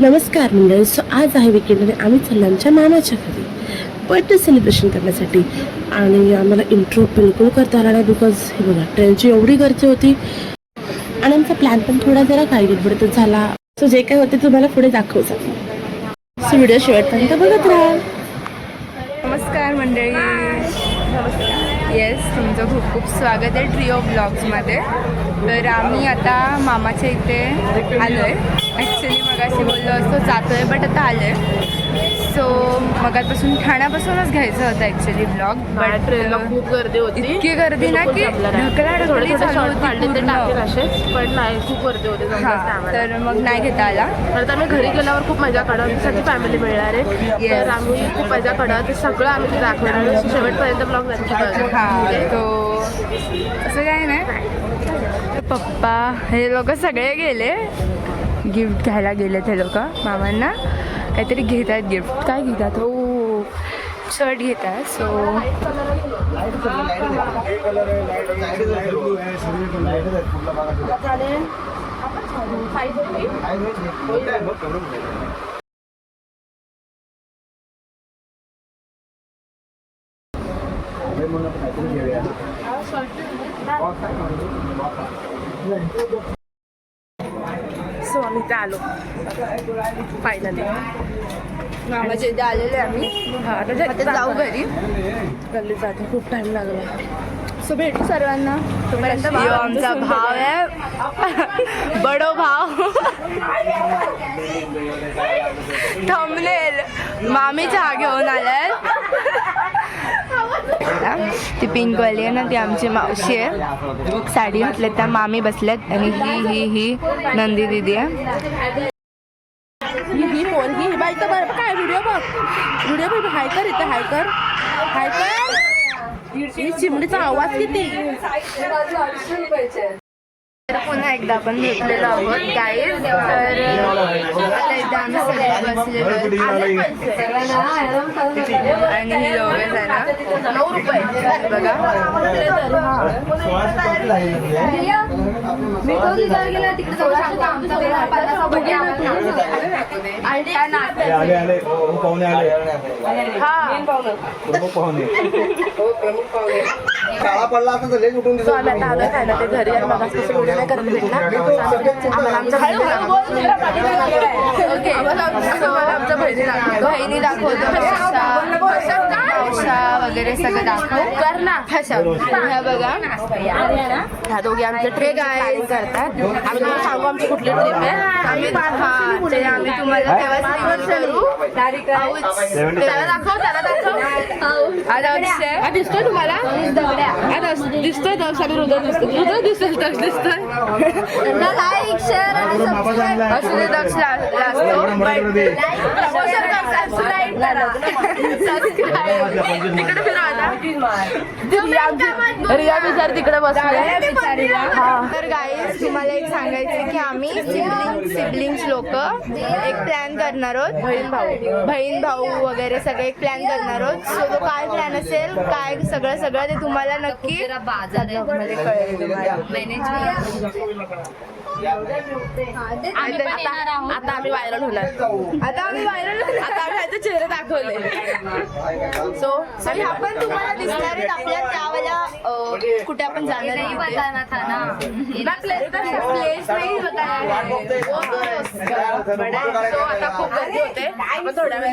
नमस्कार मंडळी. सो आज आहे विकेंडमध्ये आम्ही चाललो आमच्या मामाच्या घरी. बर्थडे सेलिब्रेशन करण्यासाठी. आणि आम्हाला इंट्रो बिलकुल करता आला नाही बिकॉज हे बघा ट्रेनची एवढी गर्दी होती. आणि आमचा प्लॅन पण थोडा जरा काही गडबडतच झाला. सो जे काय होते तुम्हाला पुढे दाखवचा सो व्हिडिओ शेवटपर्यंत बघत राहा. नमस्कार मंडळी. येस तुमचं खूप खूप स्वागत आहे ट्रिओ ब्लॉग्समध्ये तर आम्ही आता मामाच्या इथे आलो आहे ॲक्च्युली मगाशी बोललो असतो जातो आहे बट आता आलो आहे सो मगापासून ठाण्यापासूनच घ्यायचं होतं ॲक्च्युली ब्लॉग बट ट्रेनला खूप गर्दी होती इतकी गर्दी ना की ढकला थोडे ढकली पण नाही खूप गर्दी होती हां. तर मग नाही घेता आला परत आम्ही घरी गेल्यावर खूप मजा काढत सगळी फॅमिली मिळणार आहे. तर आम्ही खूप मजा काढत ते सगळं आम्ही दाखवणार. शेवटपर्यंत ब्लॉग नक्की. हां तो असं काय नाही. पप्पा हे लोक सगळे गेले. गिफ्ट घ्यायला गेले ते लोक मामांना. काहीतरी घेत आहेत गिफ्ट काय घेतात? हो शर्ट घेत आहे सो सो आम्ही ते आलो फायनली इथे आलेले आम्ही. हा आता जाऊ घरी. गल्ली जाते खूप टाइम लागला. सो भेटू सर्वांना. तोपर्यंत आमचा भाव आहे. बडो भाव. थंबनेल मामी चहा घेऊन आलाय. ती पिंक वाली आहे ना ती आमची मावशी आहे. साडी घातल्यात त्या मामी बसल्यात आणि ही ही ही नंदी दिदी आहे. ही ही ही बाई तर बरं काय व्हिडिओ बघ. व्हिडिओ बघ हाय कर इथे हाय कर. हाय कर. ही चिमणीचा आवाज किती? तर पुन्हा एकदा आपण भेटलेलो आहोत गाईज तर आता एकदा आम्ही सगळे बसलेलो. आणि ही दोघे जण नऊ रुपये. बघा. शाळा पडला आम्ही आता घरी. नाही करत भेटला आम्हाला बहिणी दाखवतो बहिणी दाखवतो मावशा मावशा वगैरे सगळं दाखव. कर ना. ह्या बघा. ह्या दोघी आमचे ट्रेक guys. करतात. आम्ही तुम्हाला सांगू आमची कुठली ट्रिप आहे. आम्ही हा ते आम्ही तुम्हाला तेव्हा करू आऊच. त्याला दाखव त्याला दाखव. आता अक्षय. हा दिसतोय तुम्हाला? दस- दिसतोय दक्ष आणि हृदय दिसतोय. हृदय दिसतोय दक्ष दिसतोय. लाईक शेअर आणि सबस्क्राईब असू दे दक्ष ला- लाजतो. but प्रमोशन कर रिया बिचार तिकडे बसले. तर गाईज तुम्हाला एक सांगायचं की आम्ही सिबलिंग सिबलिंग्स लोक एक प्लॅन करणार आहोत. बहीण भाऊ. बहीण भाऊ वगैरे सगळे एक प्लॅन करणार आहोत. सो तो काय प्लॅन असेल काय सगळं सगळं ते तुम्हाला नक्की कळेल आता आम्ही व्हायरल होणार. आता आम्ही व्हायरल चेहरे दाखवले. सो सो ह्या पण तुम्हाला दिसणार आहेत आपल्या त्यावेळेला कुठे आपण जाणार प्लेस प्लेस नाही सो आता खूप गर्दी होते. आपण थोड्या वेळ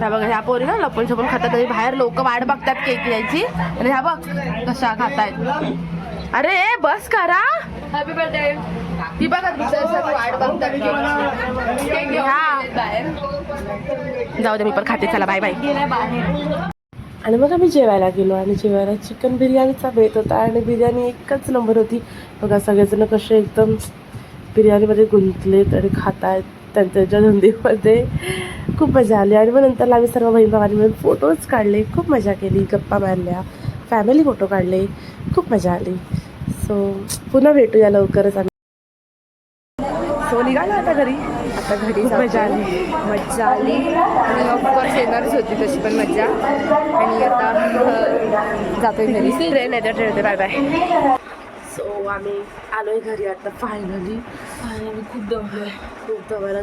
ह्या बघा ह्या पोरी ना लपून छपून खातात. आणि बाहेर लोक वाट बघतात केक द्यायची आणि ह्या बघ कशा खातायत. अरे बस करा. हॅपी बर्थडे ती बघा वाट बघतात. हा. जाऊ दे मी पण खाते. चला बाय बाय आणि मग आम्ही जेवायला गेलो. आणि जेवायला चिकन बिर्याणीचा बेत होता. आणि बिर्याणी एकच नंबर होती. बघा सगळेजण कसे एकदम बिर्याणीमध्ये गुंतलेत आणि खात आहेत त्यांच्या धंदीमध्ये. खूप मजा आली आणि मग नंतर आम्ही सर्व बहीण भावांनी मिळून फोटोज काढले. खूप मजा केली. गप्पा मारल्या. फॅमिली फोटो काढले. खूप मजा आली. सो पुन्हा भेटूया लवकरच आम्ही. सो निघाला आता घरी. आता घरी मजा आली. मज्जा आली. आणि ऑफकोर्स येणारच होती तशी पण मज्जा. आणि आता जातोय घरी. ट्रेन आहे त्या ट्रेन बाय बाय सो आम्ही आलोय घरी आता फायनली खूप दमलोय. खूप दमाला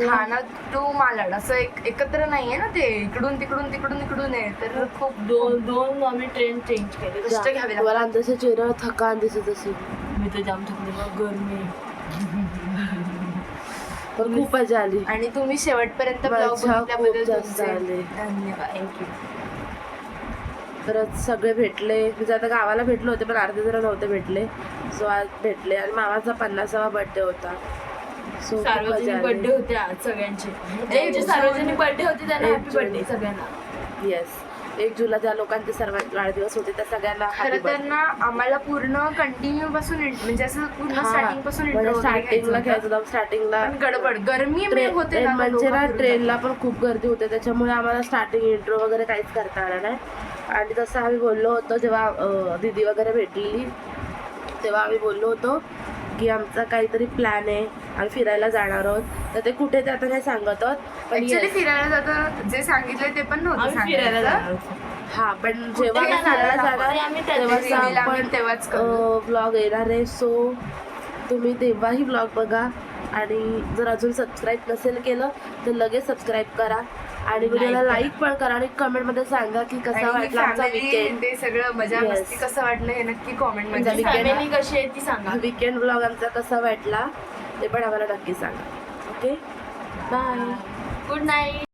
ठाणा टू मालाड असं एक एकत्र नाहीये ना ते इकडून तिकडून तिकडून इकडून आहे तर खूप दोन दोन आम्ही ट्रेन चेंज केले. कष्ट घ्यावे लागतात. मला आमच्या चेहरा थकान दिसत असेल. मी तर जाम थकले गरमी पण खूप मजा आली. आणि तुम्ही शेवटपर्यंत ब्लॉग खूप बघितल्याबद्दल जास्त तुमचे आली. धन्यवाद. थँक्यू परत सगळे भेटले. म्हणजे आता गावाला भेटले होते पण अर्धे जण नव्हते भेटले. सो आज भेटले. आणि मामाचा पन्नासावा बर्थडे होता. सो खूप मजा सार्वजनिक आली. बर्थडे होते आज सगळ्यांचे. ज्यांचे सार्वजनिक बर्थडे होते त्यांना एक हॅपी जून. बर्थडे सगळ्यांना. येस एक जुला ज्या लोकांचे सर्वात वाढदिवस होते त्या सगळ्यांना happy खरं तर birthday. ना आम्हाला पूर्ण कंटिन्यू पासून int- म्हणजे असं पूर्ण हा, स्टार्टिंगपासून म्हणजे स्टार्टिंगला घ्यायचं घ्यायचं होतं स्टार्टिंगला पण गडबड. गरमी ट्रेन होते ना म्हणजे ना ट्रेनला पण खूप गर्दी होते त्याच्यामुळे आम्हाला स्टार्टिंग इंट्रो वगैरे काहीच करता आलं नाही. आणि तसं आम्ही बोललो होतो जेव्हा दीदी वगैरे भेटलेली तेव्हा आम्ही बोललो होतो की आमचा काहीतरी प्लॅन आहे आम्ही फिरायला जाणार आहोत तर ते कुठे ते आता नाही सांगत आहोत पण. फिरायला जातं जे सांगितलं ते पण नव्हतं आम्ही फिरायला. जाणार होतो. हा पण जेव्हा आम्ही फिरायला जाणार आम्ही त्या आपण तेव्हाच करू. ब्लॉग येणार आहे सो तुम्ही तेव्हाही ब्लॉग बघा आणि जर अजून सबस्क्राईब नसेल केलं तर लगेच सबस्क्राईब करा आणि व्हिडिओला लाईक पण करा आणि कमेंटमध्ये सांगा की कसा वाटला आमचा ते सगळं मजा Yes. मस्ती कसं वाटलं हे नक्की कॉमेंट म्हणजे मध्ये weekend- सांगा. फॅमिली कशी आहे ती सांगा. विकेंड ब्लॉग आमचा कसा वाटला ते पण आम्हाला नक्की सांगा. Okay bye good night